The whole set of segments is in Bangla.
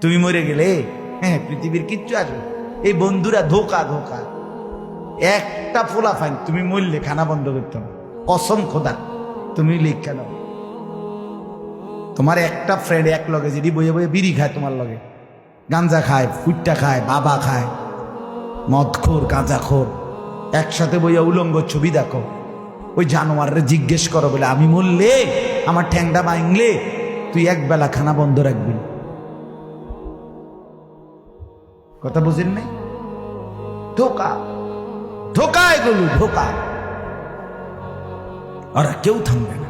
তুমি মরে গেলে? হ্যাঁ পৃথিবীর কিচ্ছু আসবে এই বন্ধুরা ধোকা ধোকা। একটা ফোলা ফাইন, তুমি মরলে খানা বন্ধ করতে হবে। কসম খোদা, তুমি লিখে নাও তোমার একটা ফ্রেন্ড এক লগে যদি বইয়ে বইয়ে বিড়ি খায় তোমার লগে। গাঞ্জা খায় ফুটটা খায়, বাবা খায়। মদখোর, গাঁজাখোর। একসাথে বইয়া উলঙ্গ ছবি দেখো। ওই জানোয়ারের জিজ্ঞেস করো বলে, আমি মরলে? আমার ঠ্যাংটা ভাঙলে? তুই এক বেলা খানা বন্ধ রাখবি? কথা বুঝেন নাই? ধোকা। ধোকা এগুলো, ধোকা। ওরা কেউ থামবে না।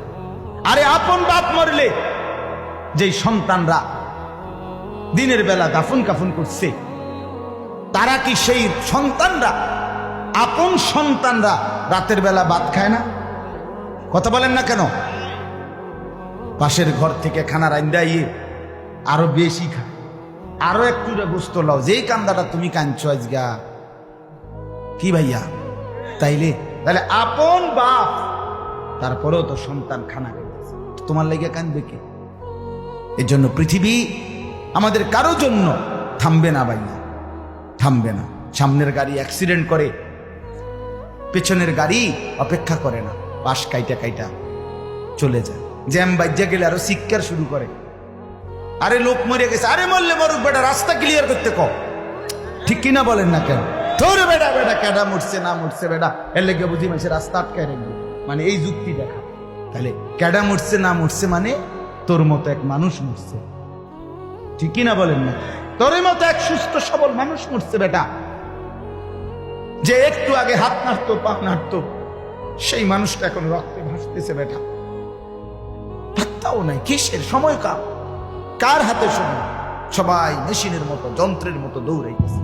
আরে আপন বাপ মরলে যেই সন্তানরা দিনের বেলা দাফন কাফন করছে, তারা কি সেই সন্তানরা? আপন সন্তানরা রাতের বেলা ভাত খায় না? কথা বলেন না কেন? পাশের ঘর থেকে খানা রান্দা ইয়ে আরও বেশি খায়। আরও একটু গোস্ত লও যেই কান্দাটা তুমি কাঁদছো আজগা। কি ভাইয়া? তাইলে? তাহলে আপন বাপ, তারপরেও তো সন্তান খানা তোমার লেগে কাঁদবে কে? এর জন্য পৃথিবী আমাদের কারও জন্য থামবে না ভাইয়া, থামবে না। সামনের গাড়ি অ্যাক্সিডেন্ট করে, পেছনের গাড়ি অপেক্ষা করে না। পাশ কাইটা কাইটা চলে যায়। জ্যাম বাজ্যা গেলে আরও শিক্ষার শুরু করে। আরে লোক মরে গেছে। আরে মরলে মরুক বেটা, রাস্তা ক্লিয়ার করতে কম ঠিক কিনা বলেন না কেন? তোর বেটা বেটা, কেডা মরছে, না মরছে বেটা। এর লেগে বুঝি মাসে রাস্তা আটকায় রাখবে। মানে এই যুক্তি দেখা। তাহলে কেডা মরছে, না মরছে মানে তোর মতো এক মানুষ মরছে। ঠিক কিনা বলেন না? তোর মতো এক সুস্থ, সবল মানুষ মরছে বেটা। যে একটু আগে হাত নাড়তো, পা নাড়তো, সেই মানুষটা এখন রক্তে ভাসতেছে বেটা। পাত্তাও নাই, কিসের? সময় কার কার হাতে সময় সবাই মেশিনের মতো, যন্ত্রের মতো দৌড়াইতেছে।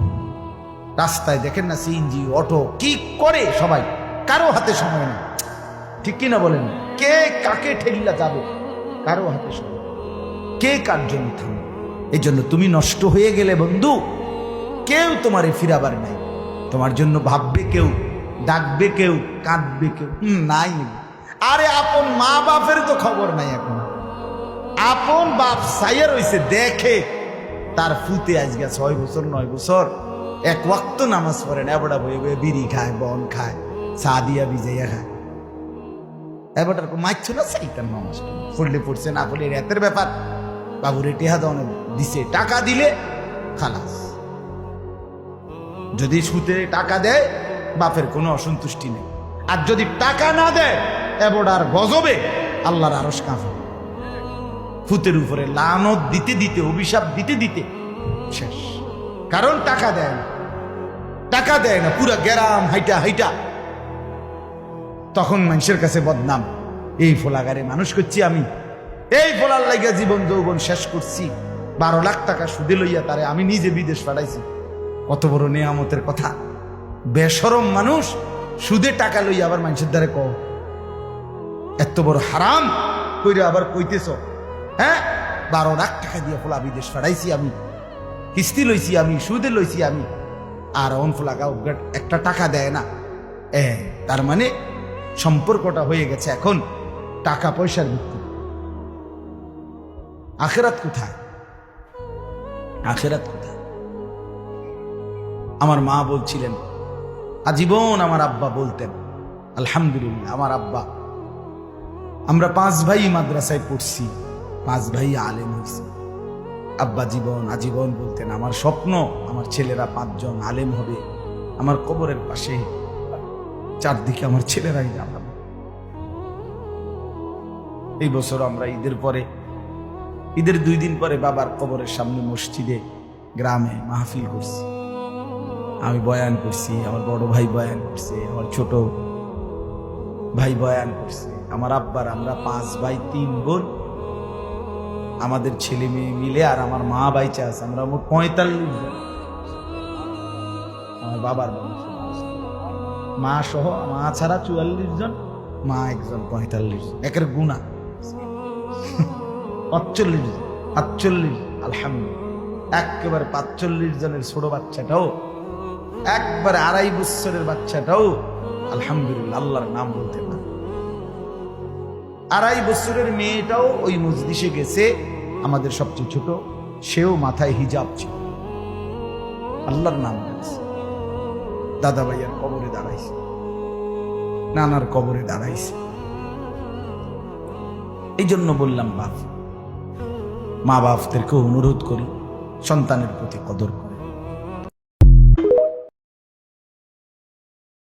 রাস্তায় দেখেন না সিএনজি, অটো, কি করে সবাই? কারও হাতে সময় নেই। ঠিক কিনা বলেন? কে কাকে ঠেলিলা যাবে? কারও হাতে সময় কে কার জন্য থামবে? এই জন্য তুমি নষ্ট হয়ে গেলে বন্ধু, কেউ তোমারে ফিরাবার নাই। তোমার জন্য ভাববে কেউ, ডাকবে কেউ, কাঁদবে কেউ। নাই। আরে আপন মা বাপের তো খবর নাই এখন। আপন বাপ সাইয়া রইছে দেখে তার ফুতে আজকে ছয় বছর, নয় বছর। এক ওয়াক্ত নামাজ পড়ে না বয়ে বয়ে বিড়ি খায়, বন খায়, চা দিয়া ভিজাইয়া খায়। এবারটার মাইছ না সাইতার নামাজ পড়লে পড়ছে, না পড়লে রাতের ব্যাপার। বাবুরে টেহা দাও দিছে, টাকা দিলে খালাস। যদি সুতে টাকা দেয়, বাপের কোনো অসন্তুষ্টি নেই। আর যদি টাকা না দেয় এবড়ার গজবে আল্লাহর আরস কাঁপে ফুতের উপরে লানত দিতে দিতে, অভিশাপ দিতে দিতে শেষ। কারণ টাকা দেয় না। টাকা দেয় না, পুরা গ্যারাম হাইটা হাইটা। তখন মানুষের কাছে বদনাম। এই ফোলাগারে মানুষ করছি আমি। এই ফোলার লাইগা জীবন যৌবন শেষ করছি। বারো লাখ টাকা সুদে লইয়া তারে আমি নিজে বিদেশ পাঠাইছি। কত বড় নেয়ামতের কথা। বেসরম মানুষ সুদে টাকা লইয়া আবার মানুষের দ্বারে কও, এত বড় হারাম কইরে আবার কইতেছ। হ্যাঁ? বারো লাখ টাকা দিয়ে ফোলা বিদেশ পাঠাইছি আমি। কিস্তি লইছি আমি, সুদে লইছি আমি। আর অন ফোলাগা একটা টাকা দেয় না। এ, তার মানে সম্পর্কটা হয়ে গেছে এখন টাকা পয়সার ভিত্তি। আখেরাত কোথায়? আখেরাত কোথায়? আমার মা বলছিলেন, আজীবন আমার আব্বা বলতেন, আলহামদুলিল্লাহ আমার আব্বা, আমরা পাঁচ ভাই মাদ্রাসায় পড়ছি পাঁচ ভাই আলেম হয়েছি আব্বা জীবন, আজীবন বলতেন, আমার স্বপ্ন, আমার ছেলেরা পাঁচজন আলেম হবে। আমার কবরের পাশে চারদিকে আমার ছেলেরাই দাঁড়াবে। এই বছর আমরা ঈদের পরে, ঈদের দুই দিন পরে বাবার কবরের সামনে মসজিদে, গ্রামে মাহফিল করছি। আমি বয়ান করছি, আমার বড় ভাই বয়ান করছে, আমার ছোট ভাই বয়ান করছে। আমার আব্বার আমরা পাঁচ ভাই, তিন বোন। আমাদের ছেলে মেয়ে মিলে আর আমার মা বাইচা আছে আমরা মোট পঁয়তাল্লিশ জন। আমার বাবার মা সহ মা ছাড়া চুয়াল্লিশ জন, মা একজন পঁয়তাল্লিশ জন। একের গুণা। পাঁচচল্লিশ জন। পাঁচচল্লিশ আলহামদুলিল্লাহ। একেবারে পাঁচচল্লিশ জনের ছোট বাচ্চাটাও, একবারে আড়াই বছরের বাচ্চাটাও, আলহামদুলিল্লাহ, আল্লাহর নাম বলতে না আড়াই বছরের মেয়েটাও ওই মজলিসে গেছে, আমাদের সবচেয়ে ছোট, সেও মাথায় হিজাব ছিল। আল্লাহর নাম দাদা ভাইয়ার কবরে দাঁড়াইছে। নানার কবরে দাঁড়াইছে। এই জন্য বললাম, বাপ মা বাপদেরকে অনুরোধ করি, সন্তানের প্রতি কদর করি।